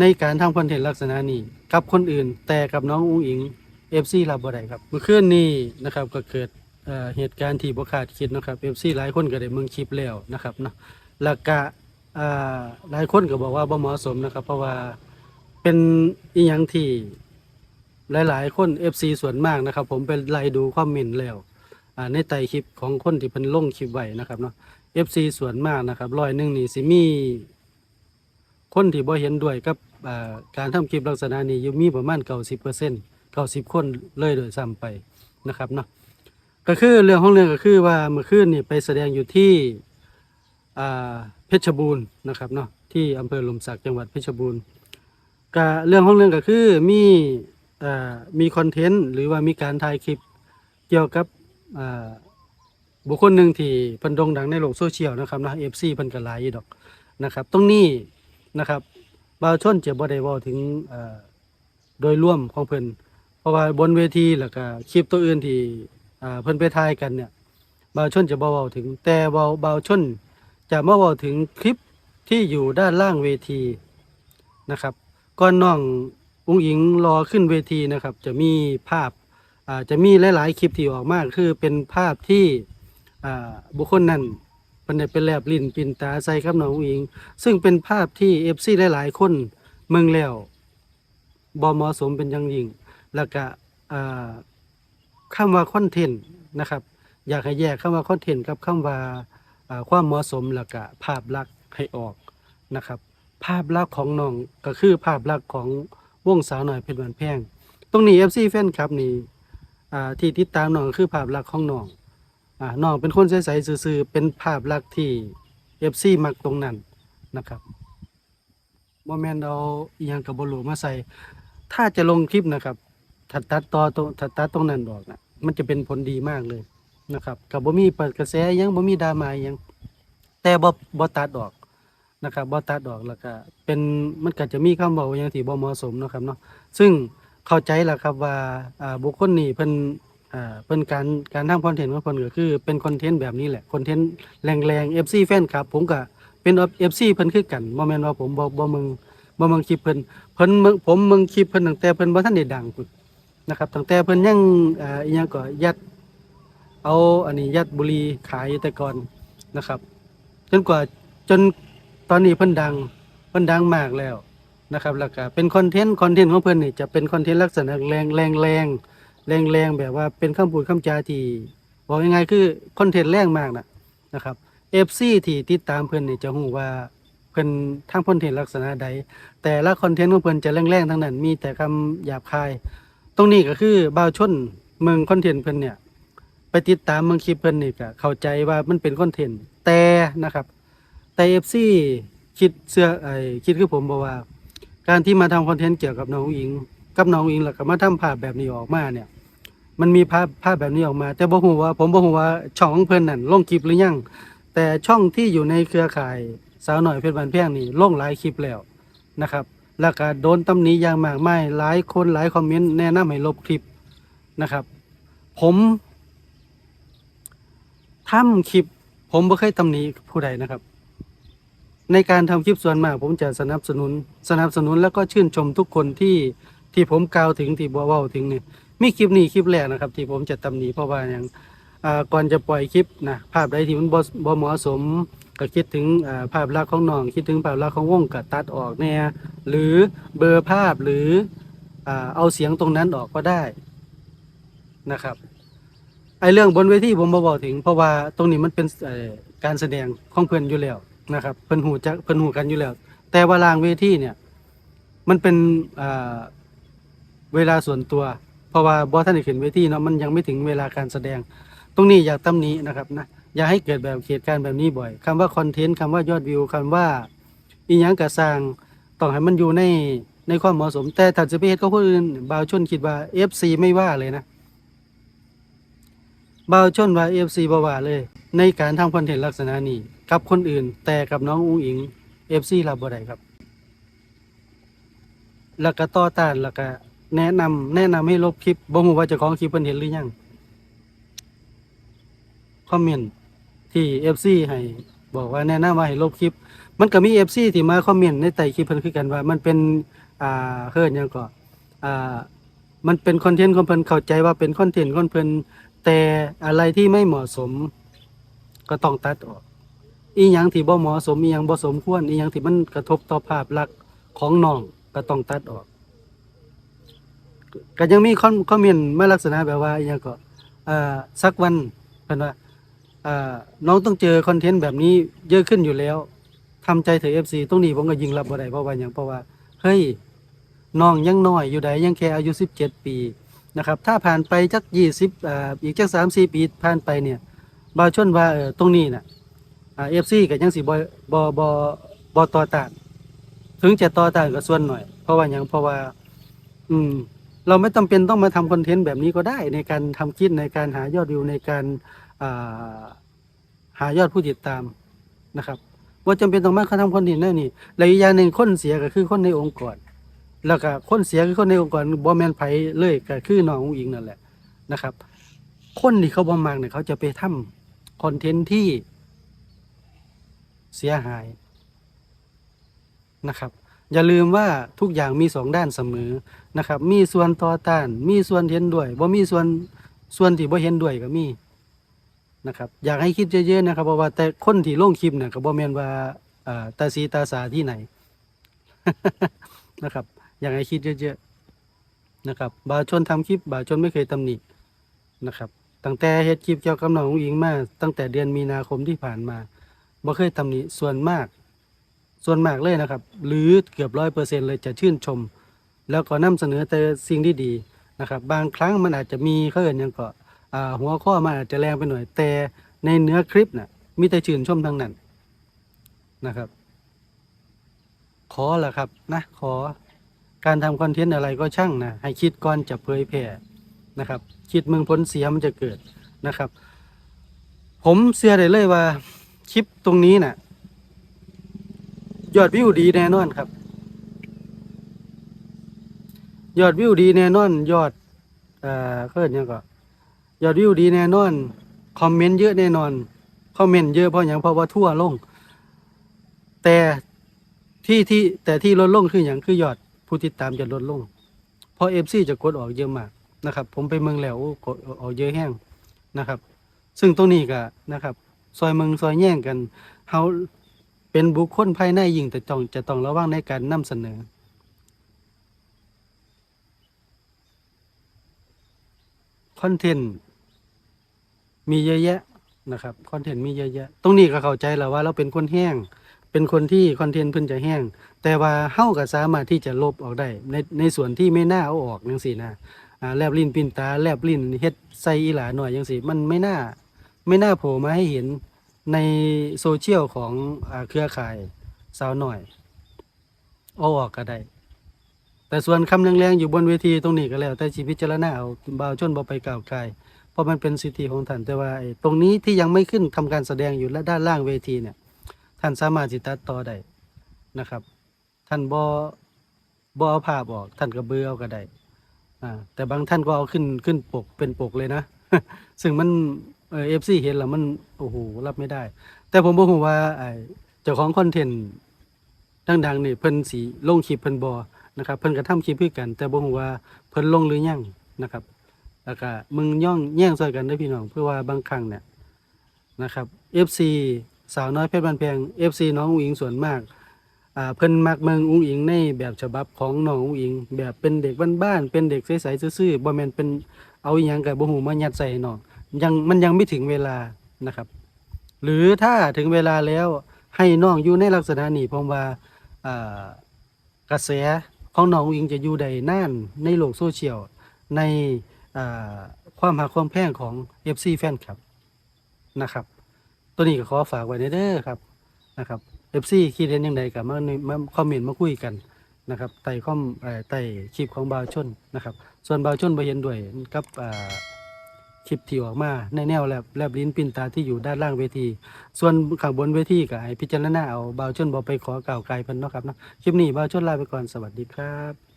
ในการทำคอนเทนต์ลักษณะนี้กับคนอื่นแต่กับน้องอุ้งอิง FC รับบ่ได้ครับเมื่อคืนนี้นะครับก็เกิดเอ่อเหตุการณ์ที่บ่คาดคิดนะครับ FC หลายคนก็ได้เมืองคลิปแล้วนะครับเนาะแล้วก็อ่าหลายคนก็บอกว่าบ่เหมาะสมนะครับ เพราะว่าเป็นอีหยังที่หลาย ๆ คน FC ส่วนมากนะครับ ผมไปไล่ดูคอมเมนต์แล้วอ่าในไต่คลิปของคนที่เพิ่นลงคลิปไว้นะครับเนาะ FC ส่วนมากนะครับร้อยหนึ่งนี่สิมี คนที่บ่เห็นด้วยกับการทำคลิปลักษณะนี้ยู่มีประมาณ90%เปอร์เซ็นต์90คนเลยโดยซ้ำไปนะครับเนาะก็คือเรื่องของเรื่องก็คือว่าเมื่อคืนนี่ไปแสดงอยู่ที่เพชรบูรณ์นะครับเนาะที่อำเภอหลมสักจังหวัดเพชรบูรณ์ก็เรื่องของเรื่องก็คือมีอมีคอนเทนต์หรือว่ามีการถ่ายคลิปเกี่ยวกับบุคคลหนึ่งที่เพิ่นโด่งดังในโลกโซเชียลนะครับนะ FC เพิ่นก็หลายยูดอกนะครับ ตรงนี้ นะครับบ่าวชนจะบ่ได้เว้าถึงโดยร่วมของเพิ่นเพราะว่าบนเวทีแล้วก็คลิปตัวอื่นที่เพิ่นไปถ่ายกันเนี่ยบ่าวชนจะบ่เว้าถึง แต่บ่าวบ่าวชนจะมาเว้าถึงคลิปที่อยู่ด้านล่างเวทีนะครับก่อนน้องอุ้งอิงรอขึ้นเวทีนะครับ จะมีภาพจะมีหลาย ๆ คลิปที่ออกมาคือเป็นภาพที่บุคคลนั้น เป็นได้เป็นแลบลิ้นปินตาใส่กับน้องอุ๋งอิง ซึ่งเป็นภาพที่เอฟซีหลายๆ คนเมืองแล้วบอเหมาะสมเป็นอย่างยิ่ง แล้วก็อ่าคำว่าคอนเทนต์นะครับ อยากให้แยกคำว่าคอนเทนต์กับคำว่าอ่าความเหมาะสมแล้วก็ภาพลักษณ์ให้ออกนะครับ ภาพลักษณ์ของน้องก็คือภาพลักษณ์ของวงสาวหน่อยเพชรบานแพงตรงนี้เอฟซีแฟนคลับนี่อ่าที่ติดตามน้องคือภาพลักษณ์ของน้อง อ่าน้องเป็นคนใสๆซื่อๆเป็นภาพลักษณ์ที่เอฟซีมักตรงนั้นนะครับโมแมนต์เอาอหยังกับบลูมาใส่ ถ้าจะลงคลิปนะครับถัดตัดต่อตรงถัดตัดตรงนั้นออกนะมันจะเป็นผลดีมากเลยนะครับกับบ่มีเปิดกระแสอิหยังบ่มีดราม่าอิหยัง แต่บ่บ่ตัดออกนะครับบ่ตัดออกแล้วก็เป็นมันก็จะมีคำเว้าอย่างที่บ่เหมาะสมเนาะครับเนาะซึ่งเข้าใจแล้วครับว่าอ่าบุคคลนี้เพิ่น อ่าเป็นการการทำคอนเทนต์ของคนก็คือเป็นคอนเทนต์แบบนี้แหละคอนเทนต์แรงๆ FC แฟนครับ ผมก็เป็น FC เพิ่นคือกันบ่แม่นว่าผมบ่บ่มึงบ่มึงคลิปเพิ่นเพิ่นมึงผมมึงคลิปเพิ่นตั้งแต่เพิ่นบ่ทันได้ดังพุ่นนะครับตั้งแต่เพิ่นยังอ่าอีหยังก็ยัด เอาอันนี้ยัดบุหรี่ขายแต่ก่อนนะครับ จนกว่าจนตอนนี้เพิ่นดังเพิ่นดังมากแล้วนะครับแล้วก็เป็นคอนเทนต์คอนเทนต์ของเพิ่นนี่จะเป็นคอนเทนต์ลักษณะแรงแรงแรงๆ แรงๆแบบว่าเป็นคำพูดคำจาที่บอกยังไงคือคอนเทนต์แรงมากนะนะครับเอฟซีที่ติดตามเพื่อนนี่จะหูว่าเพื่อนทำคอนเทนต์ลักษณะใด แต่ละคอนเทนต์ของเพื่อนจะแรงๆทั้งนั้น มีแต่คำหยาบคาย ตรงนี้ก็คือบ่าวชนเมืองคอนเทนต์เพื่อนเนี่ยไปติดตามเมืองคลิปเพื่อนนี่ก็เข้าใจว่ามันเป็นคอนเทนต์แต่นะครับแต่เอฟซีคิดเสื้อไอ้คิดคือผมบอกว่า การที่มาทำคอนเทนต์เกี่ยวกับน้องอิง กับน้องอุ๋งอิงแล้วก็มาทำภาพแบบนี้ออกมาเนี่ย มันมีภาพภาพแบบนี้ออกมา แต่บ่ฮู้ว่า ผมบ่ฮู้ว่าช่องของเพิ่นนั่นลงคลิปหรือยังแต่ช่องที่อยู่ในเครือข่ายสาวหน่อยเพชรบานแพงนี่ลงหลายคลิปแล้วนะครับแล้วก็โดนตำหนิอย่างมากมายหลายคนหลายคอมเมนต์แนะนำให้ลบคลิปนะครับ ผมทำคลิป ผมบ่เคยตำหนิผู้ใดนะครับ ในการทำคลิปส่วนมาก ผมจะสนับสนุน สนับสนุนแล้วก็ชื่นชมทุกคนที่ที่ผมกล่าวถึงที่บัวว่าถึงเนี่ย มีคลิปนี้คลิปแรกนะครับ ที่ผมจะตำหนิเพราะว่าอย่างก่อนจะปล่อยคลิปนะภาพใดที่มันบ่บเหมาะสมก็คิดถึงภาพลักษณ์ของน้องคิดถึงภาพลักษณ์ของวงก็ตัดออกแน่หรือเบอร์ภาพหรือเอาเสียงตรงนั้นออกก็ได้นะครับไอเรื่องบนเวทีผมบ่บอกถึง เพราะว่าตรงนี้มันเป็นการแสดงของเพื่อนอยู่แล้วนะครับเพิ่นหูจักเพิ่นหูกันอยู่แล้ว แต่ว่าลางเวทีเนี่ย มันเป็นเวลาส่วนตัว เพราะว่าบอท่านได้ขึ้นเวทีเนาะมันยังไม่ถึงเวลาการแสดง ตรงนี้อยากตำหนี้นะครับนะอย่าให้เกิดแบบเหตุการณ์แบบนี้บ่อยคำว่าคอนเทนต์คำว่ายอดวิวคำว่าอีหยังกระสร้างต้องให้มันอยู่ในในความเหมาะสม แต่ถ้าจะไปเฮ็ดกับคนอื่นบาวชนคิดว่า FC ไม่ว่าเลยนะบาวชนว่า FC บ่ว่าเลย ในการทำคอนเทนต์ลักษณะนี้กับคนอื่น แต่กับน้องอุ้งอิง FC รับบ่ได้ครับ แล้วก็ต่อต้านแล้วก็ แนะนำแนะนำให้ลบคลิปบ่ฮู้ว่าเจ้าของคลิปเพิ่นเห็นหรือยังคอมเมนต์ที่ FC ให้บอกว่าแนะนำว่าให้ลบคลิป มันก็มี FC ที่มาคอมเมนต์ในใต้คลิปเพิ่นคือกันว่า มันเป็นอ่าเฮิร์นหยังก็อ่ามันเป็นคอนเทนต์ของเพิ่นเข้าใจว่าเป็นคอนเทนต์ของเพิ่นแต่อะไรที่ไม่เหมาะสม ก็ต้องตัดออก อีหยังที่บ่เหมาะสมอีหยังบ่สมควรอีหยังที่มันกระทบต่อภาพลักษณ์ของน้องก็ต้องตัดออก ก็ยังมีคอมคอมเมนต์มาลักษณะแบบว่าอีหยังก็อ่าสักวันเพิ่นว่าอ่าน้องต้องเจอคอนเทนต์แบบนี้เยอะขึ้นอยู่แล้วทำใจเถอะ FC ตรงนี้ผมก็ยิงรับบ่ได้เพราะว่าหยังเพราะว่าเฮ้ยน้องยังน้อยอยู่ใดยังแค่อายุ 17 ปีนะครับ ถ้าผ่านไปจัก20อ่าอีกจัก3-4 ปีผ่านไปเนี่ยบาวชนว่าเออตรงนี้น่ะอ่าเอฟซีก็ยังสิบ่บ่บ่บ่ต่อต้านถึงจะต่อต้านก็ส่วนหน่อย เพราะว่าหยังเพราะว่า อืม เราไม่จำเป็นต้องมาทำคอนเทนต์แบบนี้ก็ได้ ในการทำคลิปในการหายอดวิวในการาหายอดผู้ติดตามนะครับว่าจำเป็นต้องมาเขาทำคอนเทนต์นั่นนี่และอีกอย่างหนึ่งคนเสียก็คือคนในองค์กรแล้วก็คนเสียคือคนในองค์กรบ่แมนไผเลยก็คือน้องอุ๋งอิงนั่นแหละนะครับ คนที่เขาบ่มักเนี่ยเขาจะไปทำคอนเทนต์ที่เสียหายนะครับ อย่าลืมว่าทุกอย่างมีสองด้านเสมอนะครับ มีส่วนต่อต้าน มีส่วนเห็นด้วยบ่มีส่วนส่วนที่บ่เห็นด้วยก็มีนะครับ อยากให้คิดเยอะๆนะครับเพราะว่าแต่คนที่ลงคลิปเนี่ยก็บ่แม่นว่าอ่าตาสีตาสาที่ไหนนะครับ อยากให้คิดเยอะๆนะครับ บาชนทำคลิป บาชนไม่เคยตำหนินะครับตั้งแต่เฮ็ดคลิปเกี่ยวกับน้องอิงมาตั้งแต่เดือนมีนาคมที่ผ่านมาบ่เคยตำหนิส่วนมาก ส่วนมากเลยนะครับ หรือเกือบร้อยเปอร์เซ็นต์เลยจะชื่นชม แล้วก็นำเสนอแต่สิ่งที่ดีนะครับ บางครั้งมันอาจจะมีเขาเอ่นยังก็หัวข้อมันอาจจะแรงไปหน่อยแต่ในเนื้อคลิปน่ะมีแต่ชื่นชมทั้งนั้นนะครับ ขอละครับนะขอการทำคอนเทนต์อะไรก็ช่างนะให้คิดก่อนจะเผยแพร่นะครับ คิดมึงผลเสียมันจะเกิดนะครับ ผมเชื่อได้เลยว่าคลิปตรงนี้น่ะ ยอดวิวดีแน่นอนครับ ยอดวิวดีแน่นอน ยอดเอ่อเพิ่นยังก็ยอดวิวดีแน่นอน คอมเมนต์เยอะแน่นอน คอมเมนต์เยอะเพราะหยังเพราะว่าทั่วลง แต่ที่ที่แต่ที่ลดลงคืออย่างคือยอดผู้ติดตามจะลดลง เพราะเอฟซีจะกดออกเยอะมากนะครับ ผมไปเมืองแล้วโอ้กดออกเยอะแห้งนะครับ ซึ่งตรงนี้ก็นะครับ ซอยเมืองซอยแย่งกันเฮา เป็นบุคคลภายในยิ่งแต่ต้องจะต้องระวังในการนำเสนอ คอนเทนต์มีเยอะแยะนะครับคอนเทนต์มีเยอะแยะ ตรงนี้ก็เข้าใจแล้วว่าเราเป็นคนแห้ง เป็นคนที่คอนเทนต์เพิ่นจะแห้ง แต่ว่าเฮาก็สามารถที่จะลบออกได้ ในในส่วนที่ไม่น่าเอาออกจังซี่นะอ่าแลบลิ้นปิ้นตาแลบลิ้นเฮ็ดใส่อีหลาหน่อยจังซี่มันไม่น่า ไม่น่าโผล่มาให้เห็น ในโซเชียลของอเครือข่ายสาวหน่อยเอาออกก็ได้ แต่ส่วนคำแรงๆอยู่บนเวทีตรงนี้ก็แล้ว แต่ชีวิตเจารณาเอาบ่าวชนบ่ไปกล่าวไกลเพราะมันเป็นสิทธิของท่านแต่ว่าตรงนี้ที่ยังไม่ขึ้นทำการแสดงอยู่และด้านล่างเวทีเนี่ย ท่านสามารถสิตัดต่อได้นะครับ ท่านบ่บ่เอาภาพออก ท่านก็เบือเอาก็ได้แต่บางท่านก็เอาขึ้นขึ้นปกเป็นปกเลยนะ ซึ่งมัน เอฟซีเห็นแล้วมันโอ้โหรับไม่ได้ แต่ผมบอกว่าไอ้เจ้าของคอนเทนต์ดังๆนี่เพิ่นสีลงคลิปเพิ่นบอนะครับเพิ่นก็ทำคลิปคือกัน แต่บ่ฮู้ว่าเพิ่นลงหรือยังนะครับแล้วก็มึงย่องแย่งซอยกันเด้พี่น้องเพื่อว่าบางครั้งเนี่ยนะครับ FC สาวน้อยเพชรบ้านแพง FC น้องอุ๋งอิงส่วนมากอ่าเพิ่นมักเมืองอุ๋งอิงในแบบฉบับของน้องอุ๋งอิง แบบเป็นเด็กบ้านๆเป็นเด็กใสๆซื่อๆบ่แม่นเป็นเอาอีหยังกับบ่ฮู้มายัดใส่น้อง ยังมันยังไม่ถึงเวลานะครับ หรือถ้าถึงเวลาแล้วให้น้องอยู่ในลักษณะนี้ผมว่ากระแสของน้องอิงจะอยู่ได้นานในโลกโซเชียลในความหักความแพงของ FC แฟนครับนะครับ ตัวนี้ก็ขอฝากไว้เด้อครับนะครับ FC คิดเห็นยังไงกับมาในมาคอมเมนต์มาคุยกันนะครับใต้คอมเอ่คลิปของบาวชนนะครับ ส่วนบาวชนบ่เห็นด้วยกับอ่า คลิปที่ออกมาในแนวแลบแลบลิ้นปิ้นตาที่อยู่ด้านล่างเวที ส่วนข้างบนเวทีก็ให้พิจารณาเอาเบาชนบอไปขอเก่าวไกลเพิ่นเนาะครับเนาะคลิปนี้เบาชนลาไปก่อนสวัสดีครับ